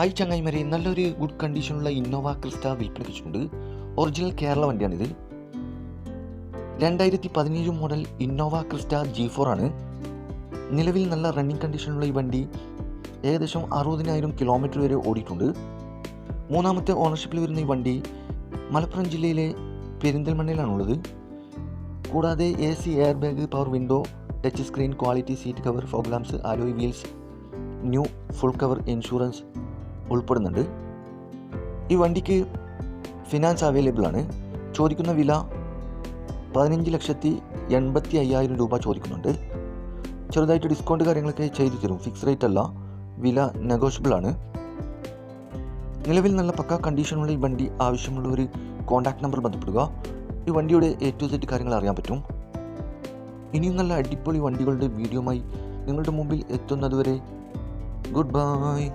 Hi ചങ്ങായിമാരെ നല്ലൊരു good കണ്ടീഷനുള്ള Innova Crysta വിൽപ്പനയ്ക്ക് വെച്ചിട്ടുണ്ട് ഒറിജിനൽ കേരള വണ്ടിയാണിത്. രണ്ടായിരത്തി പതിനേഴ് model Innova Crysta G four ആണ്. നിലവിൽ നല്ല റണ്ണിങ് കണ്ടീഷനുള്ള ഈ വണ്ടി ഏകദേശം അറുപതിനായിരം കിലോമീറ്റർ വരെ ഓടിയിട്ടുണ്ട്. മൂന്നാമത്തെ ഓണർഷിപ്പിൽ വരുന്ന ഈ വണ്ടി മലപ്പുറം ജില്ലയിലെ പെരിന്തൽമണ്ണയിലാണുള്ളത്. കൂടാതെ A C air bag power window touch screen quality seat cover foglamps alloy wheels new full cover insurance ഉൾപ്പെടുന്നുണ്ട്. ഈ വണ്ടിക്ക് ഫിനാൻസ് അവൈലബിൾ ആണ്. ചോദിക്കുന്ന വില പതിനഞ്ച് ലക്ഷത്തി എൺപത്തി അയ്യായിരം രൂപ ചോദിക്കുന്നുണ്ട്. ചെറുതായിട്ട് ഡിസ്കൗണ്ട് കാര്യങ്ങളൊക്കെ ചെയ്തു തരും. ഫിക്സ് റേറ്റ് അല്ല വില നെഗോഷ്യബിൾ ആണ്. നിലവിൽ നല്ല പക്ക കണ്ടീഷനുള്ള ഈ വണ്ടി ആവശ്യമുള്ള ഒരു കോൺടാക്ട് നമ്പർ ബന്ധപ്പെടുക. ഈ വണ്ടിയുടെ എ ടു സെറ്റ് കാര്യങ്ങൾ അറിയാൻ പറ്റും. ഇനിയും നല്ല അടിപൊളി വണ്ടികളുടെ വീഡിയോമായി നിങ്ങളുടെ മുമ്പിൽ എത്തുന്നതുവരെ ഗുഡ് ബൈ